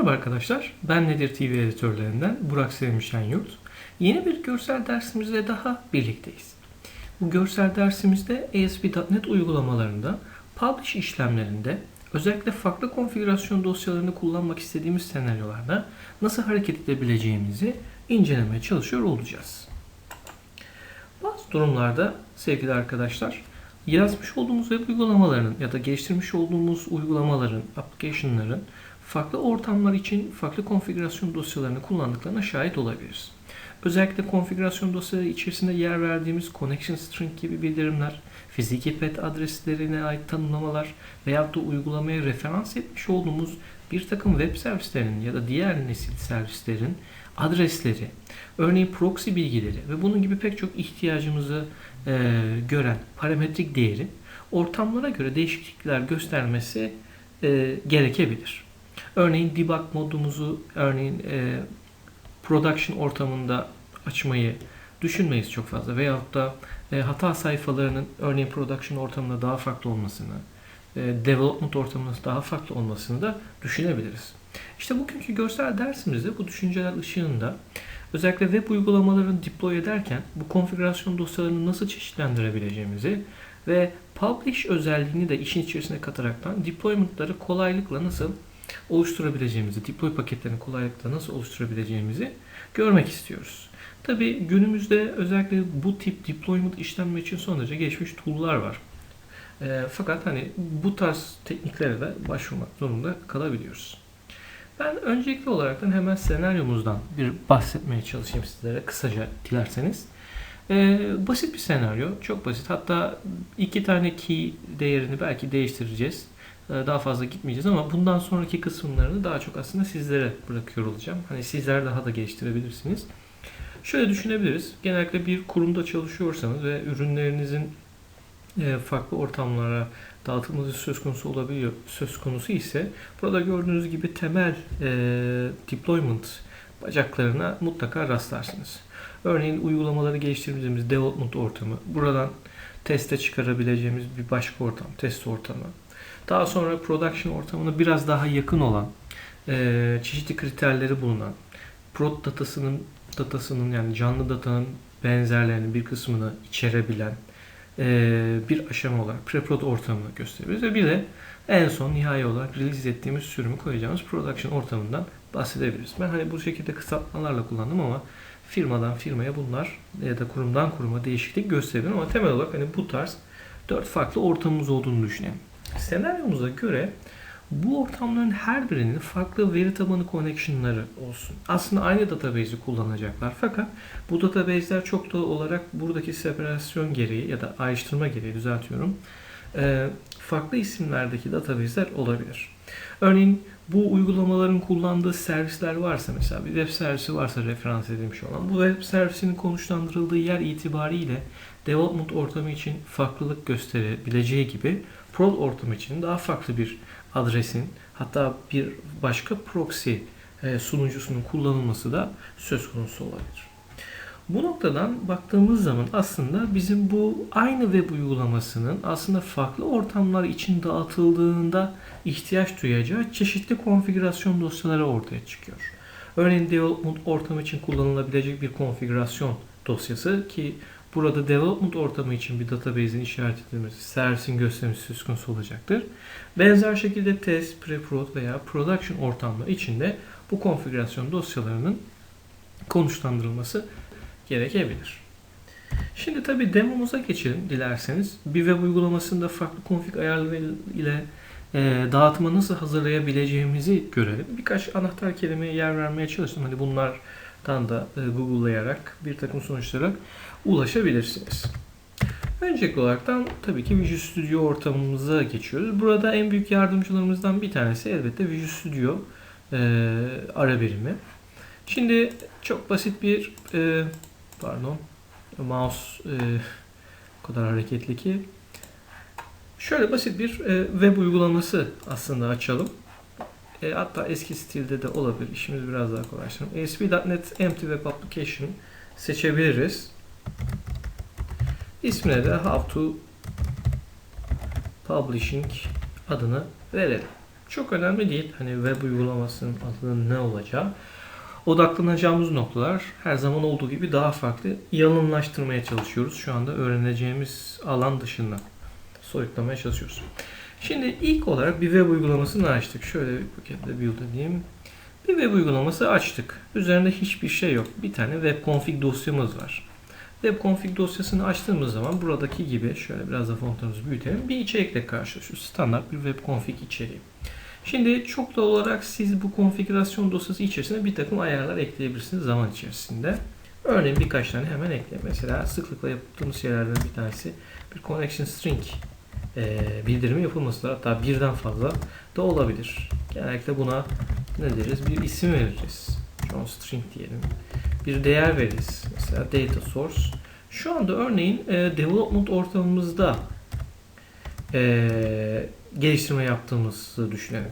Merhaba arkadaşlar, ben Nedir TV editörlerinden Burak Sevim Şenyurt. Yeni bir görsel dersimizle daha birlikteyiz. Bu görsel dersimizde ASP.NET uygulamalarında, publish işlemlerinde, özellikle farklı konfigürasyon dosyalarını kullanmak istediğimiz senaryolarda nasıl hareket edebileceğimizi incelemeye çalışıyor olacağız. Bazı durumlarda sevgili arkadaşlar, yazmış olduğumuz web uygulamalarının ya da geliştirmiş olduğumuz uygulamaların, application'ların farklı ortamlar için farklı konfigürasyon dosyalarını kullandıklarına şahit olabiliriz. Özellikle konfigürasyon dosyaları içerisinde yer verdiğimiz connection string gibi bildirimler, fiziki pet adreslerine ait tanımlamalar veyahut da uygulamaya referans etmiş olduğumuz bir takım web servislerinin ya da diğer nesil servislerin adresleri, örneğin proxy bilgileri ve bunun gibi pek çok ihtiyacımızı e, gören parametrik değeri ortamlara göre değişiklikler göstermesi e, gerekebilir. Örneğin debug modumuzu örneğin e, production ortamında açmayı düşünmeyiz çok fazla veyahut da e, hata sayfalarının örneğin production ortamında daha farklı olmasını, e, development ortamında daha farklı olmasını da düşünebiliriz. İşte bugünkü görsel dersimizde bu düşünceler ışığında özellikle web uygulamalarını deploy ederken bu konfigürasyon dosyalarını nasıl çeşitlendirebileceğimizi ve publish özelliğini de işin içerisine kataraktan deployment'ları kolaylıkla nasıl oluşturabileceğimizi, deploy paketlerini kolaylıkla nasıl oluşturabileceğimizi görmek istiyoruz. Tabi günümüzde özellikle bu tip deployment işlenme için son derece geçmiş tool'lar var. E, fakat hani bu tarz tekniklere de başvurmak zorunda kalabiliyoruz. Ben öncelikli olarak hemen senaryomuzdan bir bahsetmeye çalışayım sizlere kısaca dilerseniz. Ee, basit bir senaryo, çok basit. Hatta iki tane key değerini belki değiştireceğiz. Ee, daha fazla gitmeyeceğiz ama bundan sonraki kısımlarını daha çok aslında sizlere bırakıyor olacağım. Hani sizler daha da geliştirebilirsiniz. Şöyle düşünebiliriz. Genellikle bir kurumda çalışıyorsanız ve ürünlerinizin e, farklı ortamlara dağıtılması söz konusu olabiliyor. Söz konusu ise burada gördüğünüz gibi temel e, deployment bacaklarına mutlaka rastlarsınız. Örneğin uygulamaları geliştirdiğimiz development ortamı, buradan teste çıkarabileceğimiz bir başka ortam, test ortamı. Daha sonra production ortamına biraz daha yakın olan, e, çeşitli kriterleri bulunan, prod datasının datasının yani canlı datanın benzerlerinin bir kısmını içerebilen e, bir aşama olarak preprod ortamını gösteriyoruz ve bir de en son nihai olarak release ettiğimiz sürümü koyacağımız production ortamından bahsedebiliriz. Ben hani bu şekilde kısaltmalarla kullandım ama firmadan firmaya bunlar ya da kurumdan kuruma değişiklik gösterebilir ama temel olarak hani bu tarz dört farklı ortamımız olduğunu düşünelim. Senaryomuza göre bu ortamların her birinin farklı veri tabanı connection'ları olsun. Aslında aynı database'i kullanacaklar fakat bu database'ler çok da olarak buradaki separasyon gereği ya da ayrıştırma gereği düzeltiyorum. Farklı isimlerdeki database'ler olabilir. Örneğin bu uygulamaların kullandığı servisler varsa mesela bir web servisi varsa referans edilmiş olan bu web servisinin konuşlandırıldığı yer itibariyle development ortamı için farklılık gösterebileceği gibi prod ortamı için daha farklı bir adresin hatta bir başka proxy e, sunucusunun kullanılması da söz konusu olabilir. Bu noktadan baktığımız zaman aslında bizim bu aynı web uygulamasının aslında farklı ortamlar için dağıtıldığında ihtiyaç duyacağı çeşitli konfigürasyon dosyaları ortaya çıkıyor. Örneğin development ortamı için kullanılabilecek bir konfigürasyon dosyası ki burada development ortamı için bir database'in işaret edilmesi, servisin göstermesi söz konusu olacaktır. Benzer şekilde test, pre-prod veya production ortamları için de bu konfigürasyon dosyalarının konuşlandırılması gerekebilir. Şimdi tabi demomuza geçelim dilerseniz. Bir web uygulamasında farklı config ayarları ile e, dağıtıma nasıl hazırlayabileceğimizi görelim. Birkaç anahtar kelimeye yer vermeye çalıştım. Hani bunlardan da e, Google'layarak bir takım sonuçlara ulaşabilirsiniz. Öncelikli olaraktan tabii ki Visual Studio ortamımıza geçiyoruz. Burada en büyük yardımcılarımızdan bir tanesi elbette Visual Studio e, ara birimi. Şimdi çok basit bir e, pardon mouse e, o kadar hareketli ki şöyle basit bir e, web uygulaması aslında açalım. E, hatta eski stilde de olabilir. İşimiz biraz daha kolaylaştıralım. ASP.NET Empty Web Application seçebiliriz. İsmine de How to Publishing adını verelim. Çok önemli değil. Hani web uygulamasının adının ne olacağı. Odaklanacağımız noktalar her zaman olduğu gibi daha farklı. Yalınlaştırmaya çalışıyoruz. Şu anda öğreneceğimiz alan dışında soyutlamaya çalışıyoruz. Şimdi ilk olarak bir web uygulamasını açtık. Şöyle bir paketle build edeyim. Bir web uygulaması açtık. Üzerinde hiçbir şey yok. Bir tane web config dosyamız var. Web config dosyasını açtığımız zaman buradaki gibi şöyle biraz da fontlarımızı büyütelim. Bir içerikle karşılaşıyoruz. Standart bir web config içeriği. Şimdi çok da olarak siz bu konfigürasyon dosyası içerisine bir takım ayarlar ekleyebilirsiniz zaman içerisinde. Örneğin birkaç tane hemen ekleyin. Mesela sıklıkla yaptığımız şeylerden bir tanesi bir connection string e, bildirimi yapılması da hatta birden fazla da olabilir. Genellikle buna ne deriz? Bir isim veririz. John string diyelim. Bir değer veririz. Mesela data source. Şu anda örneğin e, development ortamımızda e, geliştirme yaptığımızı düşünelim.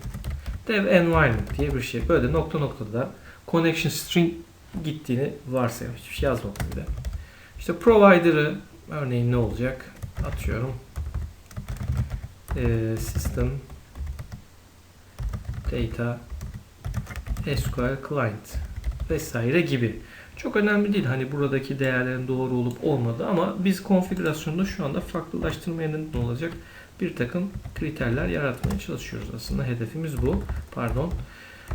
Dev environment diye bir şey. Böyle nokta noktada connection string gittiğini varsayalım. Hiçbir şey yazmadım bile. İşte provider'ı örneğin ne olacak? Atıyorum. E, system data SQL client vesaire gibi. Çok önemli değil hani buradaki değerlerin doğru olup olmadığı ama biz konfigürasyonda şu anda farklılaştırmaya neden olacak bir takım kriterler yaratmaya çalışıyoruz. Aslında hedefimiz bu. Pardon.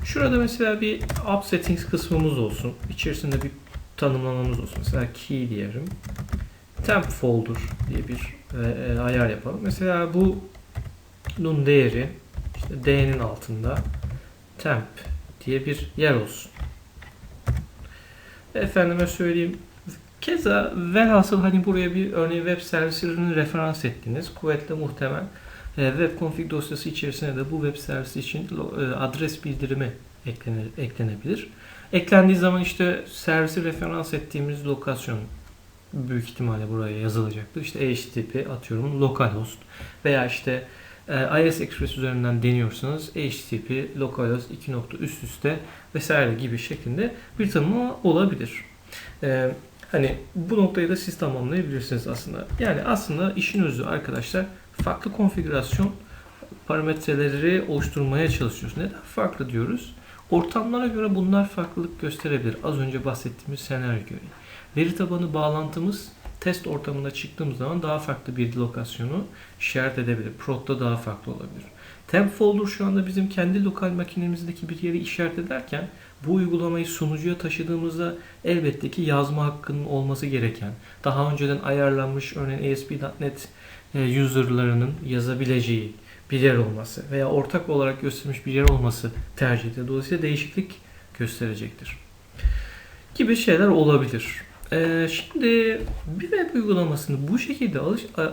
Şurada mesela bir app settings kısmımız olsun. İçerisinde bir tanımlamamız olsun. Mesela key diyelim. Temp folder diye bir e, e, ayar yapalım. Mesela bu bunun değeri işte D'nin altında temp diye bir yer olsun. Efendime söyleyeyim Keza velhasıl hani buraya bir örneğin web servislerini referans ettiniz. Kuvvetle muhtemel e, web config dosyası içerisine de bu web servisi için e, adres bildirimi eklene, eklenebilir. Eklendiği zaman işte servisi referans ettiğimiz lokasyon büyük ihtimalle buraya yazılacaktır. İşte HTTP atıyorum localhost veya işte e, IS Express üzerinden deniyorsanız HTTP localhost 2 nokta üst üste vesaire gibi şeklinde bir tanımlama olabilir. E, Hani bu noktayı da siz tamamlayabilirsiniz aslında. Yani aslında işin özü arkadaşlar farklı konfigürasyon parametreleri oluşturmaya çalışıyoruz. Neden farklı diyoruz? Ortamlara göre bunlar farklılık gösterebilir. Az önce bahsettiğimiz senaryo göre. Veri tabanı bağlantımız test ortamına çıktığımız zaman daha farklı bir lokasyonu işaret edebilir. Prot'ta daha farklı olabilir. Temp folder şu anda bizim kendi lokal makinemizdeki bir yeri işaret ederken bu uygulamayı sunucuya taşıdığımızda elbette ki yazma hakkının olması gereken, daha önceden ayarlanmış örneğin ASP.NET e, userlarının yazabileceği bir yer olması veya ortak olarak göstermiş bir yer olması tercih edilir. Dolayısıyla değişiklik gösterecektir. Gibi şeyler olabilir. Ee, şimdi bir web uygulamasını bu şekilde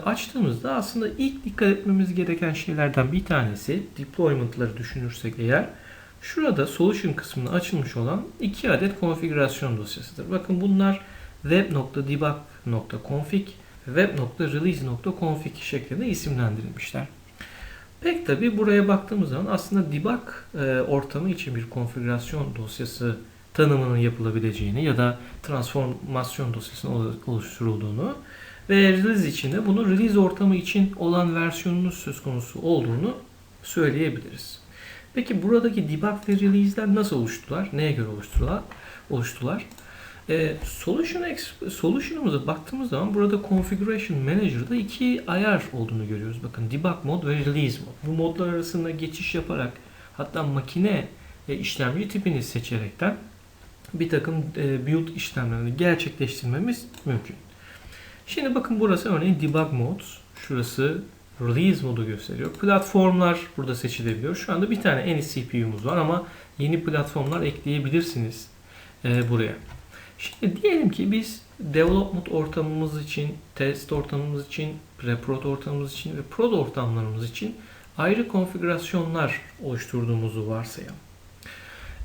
açtığımızda aslında ilk dikkat etmemiz gereken şeylerden bir tanesi deployment'ları düşünürsek eğer Şurada solution kısmında açılmış olan iki adet konfigürasyon dosyasıdır. Bakın bunlar web.debug.config web.release.config şeklinde isimlendirilmişler. Pek tabi buraya baktığımız zaman aslında debug e, ortamı için bir konfigürasyon dosyası tanımının yapılabileceğini ya da transformasyon dosyasının oluşturulduğunu ve release için de bunun release ortamı için olan versiyonunun söz konusu olduğunu söyleyebiliriz. Peki buradaki debug ve release'ler nasıl oluştular? Neye göre oluştular? oluştular? E, Solution Solution'ımıza baktığımız zaman burada Configuration Manager'da iki ayar olduğunu görüyoruz. Bakın Debug Mode ve Release Mode. Bu modlar arasında geçiş yaparak hatta makine e, işlemci tipini seçerekten bir takım e, build işlemlerini gerçekleştirmemiz mümkün. Şimdi bakın burası örneğin Debug Mode. Şurası Release modu gösteriyor. Platformlar burada seçilebiliyor. Şu anda bir tane en CPU'muz var ama yeni platformlar ekleyebilirsiniz e, buraya. Şimdi diyelim ki biz development ortamımız için, test ortamımız için, pre-prod ortamımız için ve prod ortamlarımız için ayrı konfigürasyonlar oluşturduğumuzu varsayalım.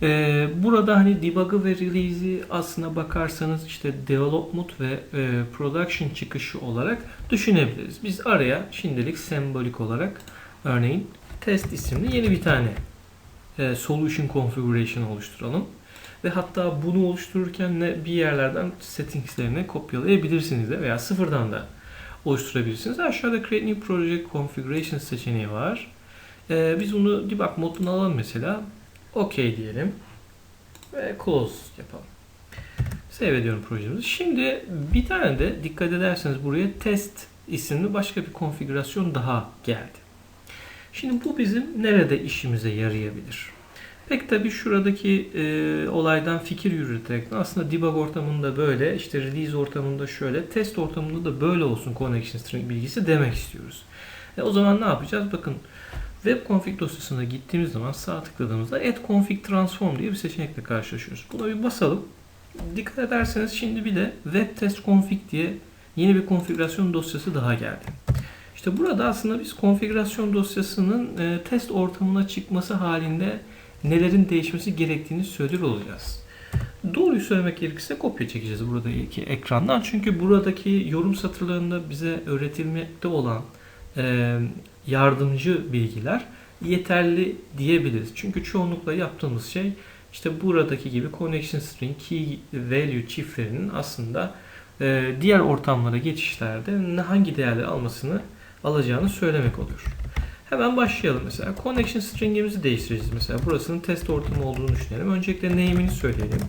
Ee, burada hani debug'ı ve release'i aslına bakarsanız işte development ve e, production çıkışı olarak düşünebiliriz. Biz araya şimdilik sembolik olarak örneğin test isimli yeni bir tane e, solution configuration oluşturalım. Ve hatta bunu oluştururken ne bir yerlerden settingslerini kopyalayabilirsiniz de veya sıfırdan da oluşturabilirsiniz. Aşağıda Create New Project Configuration seçeneği var. Ee, biz bunu debug moduna alalım mesela. OK diyelim. Ve close yapalım. Save ediyorum projemizi. Şimdi bir tane de dikkat ederseniz buraya test isimli başka bir konfigürasyon daha geldi. Şimdi bu bizim nerede işimize yarayabilir? Pek tabii şuradaki e, olaydan fikir yürüterek aslında debug ortamında böyle, işte release ortamında şöyle, test ortamında da böyle olsun connection string bilgisi demek istiyoruz. E, o zaman ne yapacağız? Bakın web config dosyasına gittiğimiz zaman sağ tıkladığımızda add config transform diye bir seçenekle karşılaşıyoruz. Buna bir basalım. Dikkat ederseniz şimdi bir de web test config diye yeni bir konfigürasyon dosyası daha geldi. İşte burada aslında biz konfigürasyon dosyasının e, test ortamına çıkması halinde nelerin değişmesi gerektiğini söylüyor olacağız. Doğruyu söylemek gerekirse kopya çekeceğiz buradaki ekrandan. Çünkü buradaki yorum satırlarında bize öğretilmekte olan yardımcı bilgiler yeterli diyebiliriz. Çünkü çoğunlukla yaptığımız şey işte buradaki gibi connection string, key value çiftlerinin aslında e, diğer ortamlara geçişlerde hangi değerleri almasını alacağını söylemek oluyor. Hemen başlayalım mesela. Connection string'imizi değiştireceğiz mesela. Burasının test ortamı olduğunu düşünelim. Öncelikle name'ini söyleyelim.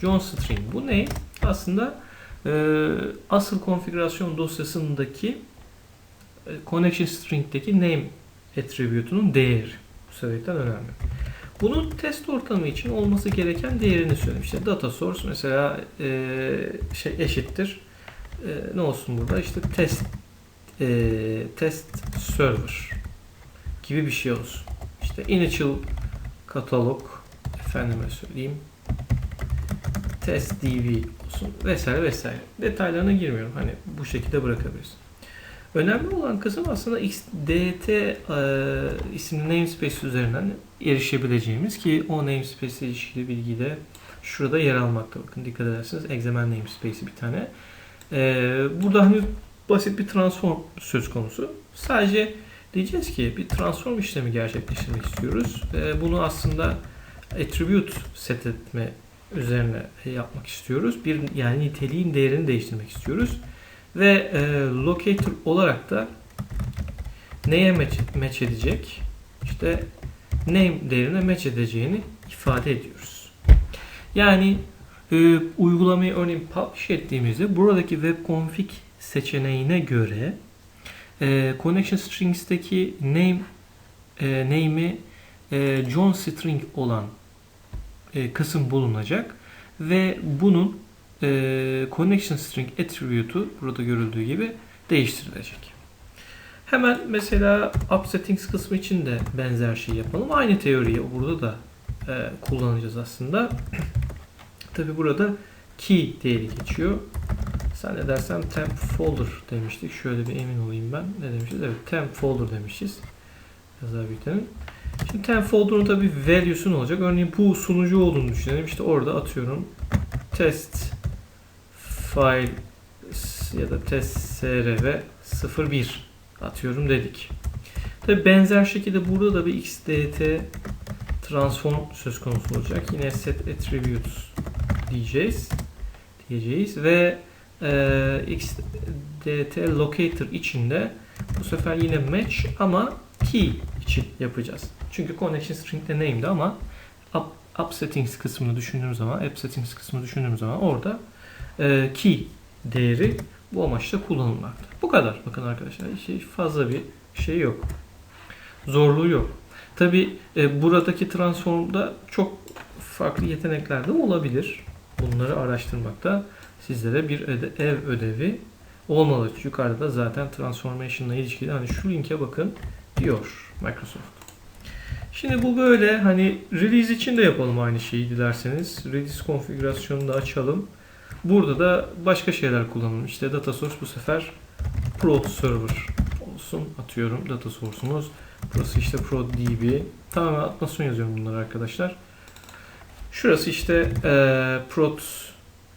John string. Bu name aslında e, asıl konfigürasyon dosyasındaki e, connection string'deki name attribute'unun değeri. Bu sebepten önemli. Bunun test ortamı için olması gereken değerini söyleyeyim. İşte data source mesela e, şey eşittir. E, ne olsun burada? İşte test e, test server gibi bir şey olsun. İşte initial katalog efendime söyleyeyim test dv olsun vesaire vesaire. Detaylarına girmiyorum. Hani bu şekilde bırakabiliriz. Önemli olan kısım aslında XDT e, isimli namespace üzerinden erişebileceğimiz ki o namespace ile ilişkili bilgi de şurada yer almakta. Bakın dikkat ederseniz Examen namespace'i bir tane. E, burada hani basit bir transform söz konusu. Sadece diyeceğiz ki bir transform işlemi gerçekleştirmek istiyoruz. E, bunu aslında attribute set etme üzerine yapmak istiyoruz. Bir yani niteliğin değerini değiştirmek istiyoruz. Ve e, locator olarak da neye match, match edecek? İşte name değerine match edeceğini ifade ediyoruz. Yani e, uygulamayı örneğin publish ettiğimizde buradaki web config seçeneğine göre e, connection strings'teki name e, name'i e, John string olan e, kısım bulunacak ve bunun e, connection string attribute'u burada görüldüğü gibi değiştirilecek. Hemen mesela app settings kısmı için de benzer şey yapalım. Aynı teoriyi burada da e, kullanacağız aslında. Tabi burada key değeri geçiyor. Sen ne dersen temp folder demiştik. Şöyle bir emin olayım ben. Ne demişiz? Evet temp folder demişiz. Yazar büyütelim. Şimdi temp folder'ın tabi value'su ne olacak? Örneğin bu sunucu olduğunu düşünelim. İşte orada atıyorum test file ya da test srv 01 atıyorum dedik. Tabi benzer şekilde burada da bir xdt transform söz konusu olacak. Yine set attributes diyeceğiz. Diyeceğiz ve e, xdt locator içinde bu sefer yine match ama key için yapacağız. Çünkü connection string de name'di ama app, app settings kısmını düşündüğüm zaman, app settings kısmını düşündüğüm zaman orada e, key değeri bu amaçla kullanılmakta. Bu kadar. Bakın arkadaşlar şey fazla bir şey yok. Zorluğu yok. Tabi e, buradaki transformda çok farklı yetenekler de olabilir. Bunları araştırmakta sizlere bir öde, ev ödevi olmalı. Yukarıda da zaten transformation ile ilişkili hani şu linke bakın diyor Microsoft. Şimdi bu böyle hani release için de yapalım aynı şeyi dilerseniz. Release konfigürasyonunu da açalım. Burada da başka şeyler kullanalım. İşte data source bu sefer prod server olsun. Atıyorum data source'umuz. Burası işte prod db. Tamamen atmasyon yazıyorum bunları arkadaşlar. Şurası işte e, prod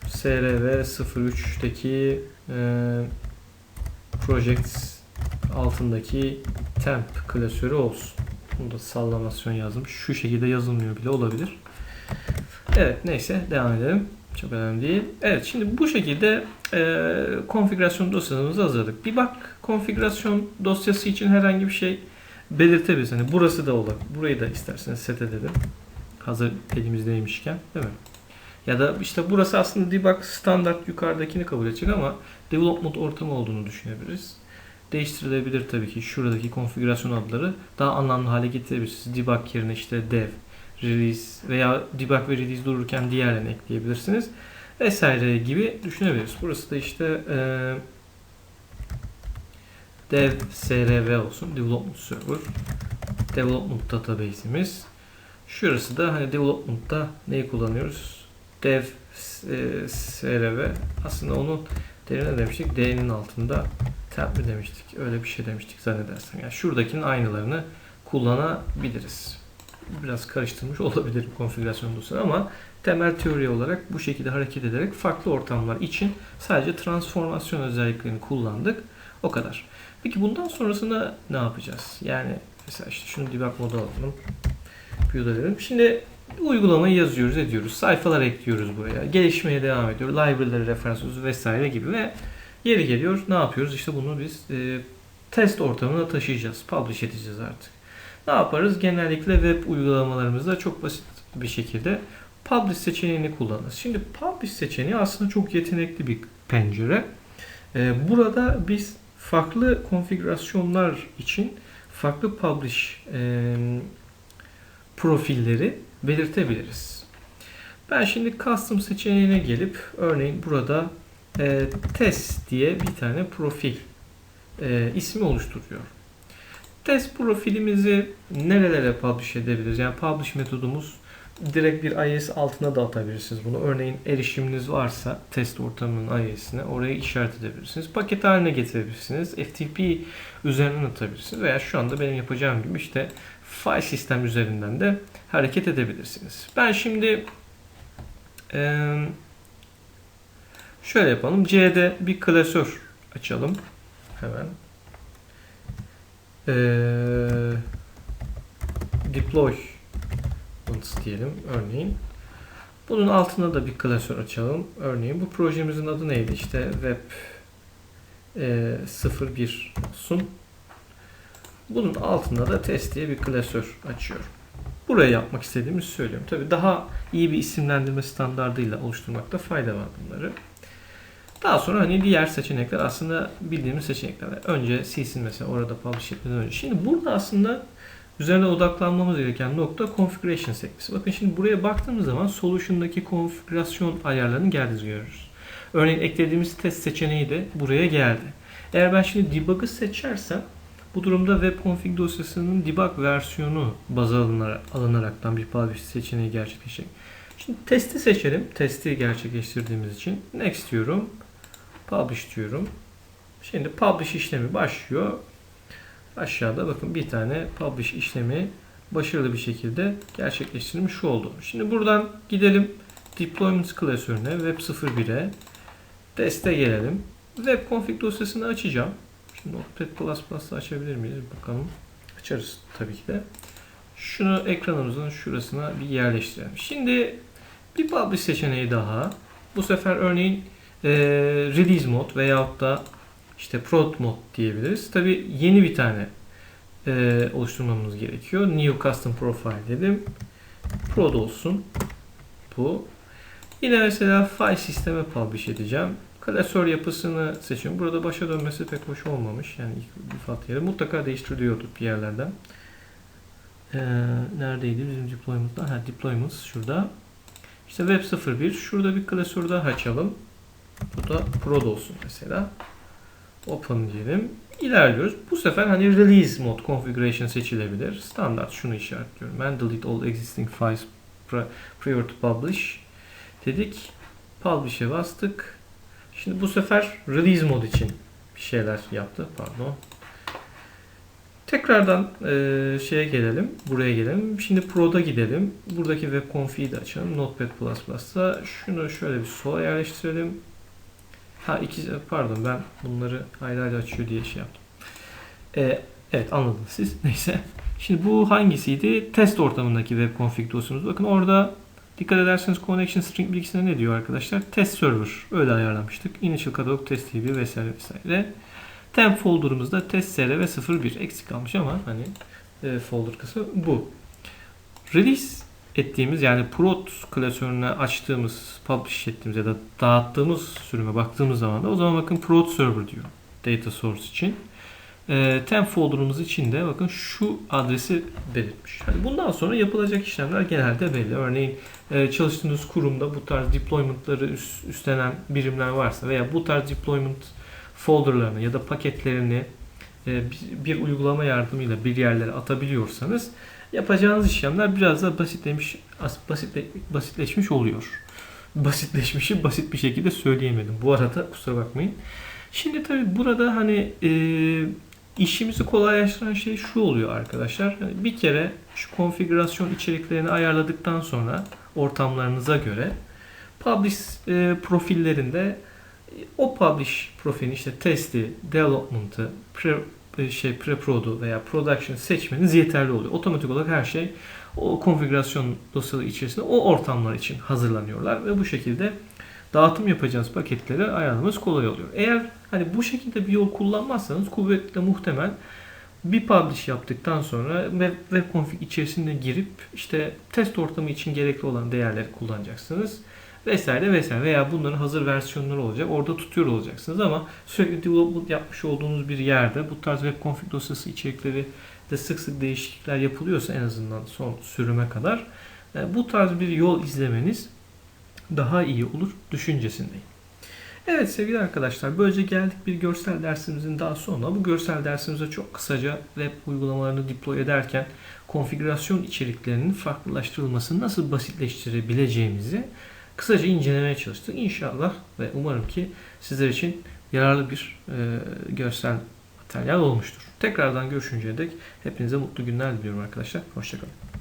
srv 03'teki e, projects altındaki temp klasörü olsun. Bunu da sallamasyon yazdım. Şu şekilde yazılmıyor bile olabilir. Evet neyse devam edelim. Çok önemli değil. Evet şimdi bu şekilde e, konfigürasyon dosyamızı hazırladık. Bir bak konfigürasyon dosyası için herhangi bir şey belirtebiliriz. Hani burası da olabilir. Burayı da isterseniz set edelim. Hazır elimizdeymişken değil mi? Ya da işte burası aslında debug standart yukarıdakini kabul edecek ama development ortamı olduğunu düşünebiliriz. Değiştirilebilir tabii ki şuradaki konfigürasyon adları daha anlamlı hale getirebilirsiniz. Debug yerine işte dev, release veya debug ve release dururken diğerlerini ekleyebilirsiniz. Vesaire gibi düşünebiliriz. Burası da işte e, dev srv olsun. Development server. Development database'imiz. Şurası da hani development'ta neyi kullanıyoruz? Dev e, srv. Aslında onun derine demiştik. D'nin altında tab mi demiştik? Öyle bir şey demiştik zannedersem. Yani şuradakinin aynılarını kullanabiliriz. Biraz karıştırmış olabilirim konfigürasyon dosyasını ama temel teori olarak bu şekilde hareket ederek farklı ortamlar için sadece transformasyon özelliklerini kullandık. O kadar. Peki bundan sonrasında ne yapacağız? Yani mesela işte şunu debug modu alalım. View'da dedim. Şimdi uygulamayı yazıyoruz, ediyoruz. Sayfalar ekliyoruz buraya. Gelişmeye devam ediyor. Library'leri referans vesaire gibi ve yeri geliyor. Ne yapıyoruz? İşte bunu biz e, test ortamına taşıyacağız. Publish edeceğiz artık. Ne yaparız? Genellikle web uygulamalarımızda çok basit bir şekilde Publish seçeneğini kullanırız. Şimdi Publish seçeneği aslında çok yetenekli bir pencere. Ee, burada biz farklı konfigürasyonlar için farklı Publish e, profilleri belirtebiliriz. Ben şimdi Custom seçeneğine gelip örneğin burada e, test diye bir tane profil e, ismi oluşturuyorum. Test profilimizi nerelere publish edebiliriz? Yani publish metodumuz direkt bir IIS altına da atabilirsiniz bunu. Örneğin erişiminiz varsa test ortamının IIS'ine oraya işaret edebilirsiniz. Paket haline getirebilirsiniz. FTP üzerinden atabilirsiniz. Veya şu anda benim yapacağım gibi işte file sistem üzerinden de hareket edebilirsiniz. Ben şimdi şöyle yapalım. C'de bir klasör açalım. Hemen. Deploy diyelim örneğin. Bunun altına da bir klasör açalım. Örneğin bu projemizin adı neydi? İşte web e, 01 olsun. Bunun altında da test diye bir klasör açıyorum. Buraya yapmak istediğimi söylüyorum. Tabii daha iyi bir isimlendirme standartıyla oluşturmakta fayda var bunları. Daha sonra hani diğer seçenekler aslında bildiğimiz seçenekler. Önce C'sin mesela orada publish etmeden önce. Şimdi burada aslında üzerine odaklanmamız gereken nokta configuration sekmesi. Bakın şimdi buraya baktığımız zaman solution'daki konfigürasyon ayarlarını geldiğini görürüz. Örneğin eklediğimiz test seçeneği de buraya geldi. Eğer ben şimdi debug'ı seçersem bu durumda web config dosyasının debug versiyonu baz alınarak, alınaraktan bir publish seçeneği gerçekleşecek. Şimdi testi seçelim. Testi gerçekleştirdiğimiz için next diyorum. Publish diyorum. Şimdi publish işlemi başlıyor. Aşağıda bakın bir tane publish işlemi başarılı bir şekilde gerçekleştirilmiş oldu. Şimdi buradan gidelim deployment klasörüne web 01'e teste gelelim. Web config dosyasını açacağım. Şimdi Notepad++'ı açabilir miyiz? Bakalım. Açarız tabii ki de. Şunu ekranımızın şurasına bir yerleştirelim. Şimdi bir publish seçeneği daha. Bu sefer örneğin e, release mode veyahut da işte prod mod diyebiliriz. Tabi yeni bir tane e, oluşturmamız gerekiyor. New custom profile dedim. Prod olsun. Bu. Yine mesela file sisteme publish edeceğim. Klasör yapısını seçiyorum. Burada başa dönmesi pek hoş olmamış. Yani ilk default yeri. Mutlaka değiştiriliyordu bir yerlerden. Ee, neredeydi bizim deployment'da? Ha deployments şurada. İşte web 01. Şurada bir klasör daha açalım. Bu da prod olsun mesela. Open diyelim. İlerliyoruz. Bu sefer hani release mode configuration seçilebilir. Standart şunu işaretliyorum. Ben delete all existing files prior to publish dedik. Publish'e bastık. Şimdi bu sefer release mode için bir şeyler yaptı. Pardon. Tekrardan e, şeye gelelim. Buraya gelelim. Şimdi Pro'da gidelim. Buradaki web config'i de açalım. Notepad++'da şunu şöyle bir sola yerleştirelim. Ha iki pardon ben bunları ayrı ayrı açıyor diye şey yaptım. Ee, evet anladınız siz. Neyse. Şimdi bu hangisiydi? Test ortamındaki web config dosyamız. Bakın orada dikkat ederseniz connection string bilgisine ne diyor arkadaşlar? Test server. Öyle ayarlamıştık. Initial catalog test TV vesaire vesaire. Temp folder'ımızda test sr ve 01 eksik kalmış ama hani e, folder kısmı bu. Release ettiğimiz yani prod klasörüne açtığımız, publish ettiğimiz ya da dağıttığımız sürüme baktığımız zaman da o zaman bakın prod server diyor data source için. E, temp folder'ımız için de bakın şu adresi belirtmiş. Hani bundan sonra yapılacak işlemler genelde belli. Örneğin e, çalıştığınız kurumda bu tarz deployment'ları üst, üstlenen birimler varsa veya bu tarz deployment folder'larını ya da paketlerini e, bir, bir uygulama yardımıyla bir yerlere atabiliyorsanız yapacağınız işlemler biraz daha basitlemiş, as- basitle, basitleşmiş oluyor. Basitleşmişi basit bir şekilde söyleyemedim. Bu arada kusura bakmayın. Şimdi tabii burada hani e, işimizi kolaylaştıran şey şu oluyor arkadaşlar. Hani bir kere şu konfigürasyon içeriklerini ayarladıktan sonra ortamlarınıza göre publish e, profillerinde e, o publish profilin işte testi, development'ı, şey pre-prod'u veya production seçmeniz yeterli oluyor. Otomatik olarak her şey o konfigürasyon dosyaları içerisinde o ortamlar için hazırlanıyorlar ve bu şekilde dağıtım yapacağınız paketleri ayarlamanız kolay oluyor. Eğer hani bu şekilde bir yol kullanmazsanız kuvvetle muhtemel bir publish yaptıktan sonra web, web config içerisinde girip işte test ortamı için gerekli olan değerleri kullanacaksınız vesaire vesaire veya bunların hazır versiyonları olacak. Orada tutuyor olacaksınız ama sürekli development yapmış olduğunuz bir yerde bu tarz web config dosyası içerikleri de sık sık değişiklikler yapılıyorsa en azından son sürüme kadar e, bu tarz bir yol izlemeniz daha iyi olur düşüncesindeyim. Evet sevgili arkadaşlar böylece geldik bir görsel dersimizin daha sonuna. Bu görsel dersimizde çok kısaca web uygulamalarını deploy ederken konfigürasyon içeriklerinin farklılaştırılmasını nasıl basitleştirebileceğimizi kısaca incelemeye çalıştık. İnşallah ve umarım ki sizler için yararlı bir e, görsel materyal olmuştur. Tekrardan görüşünceye dek hepinize mutlu günler diliyorum arkadaşlar. Hoşçakalın.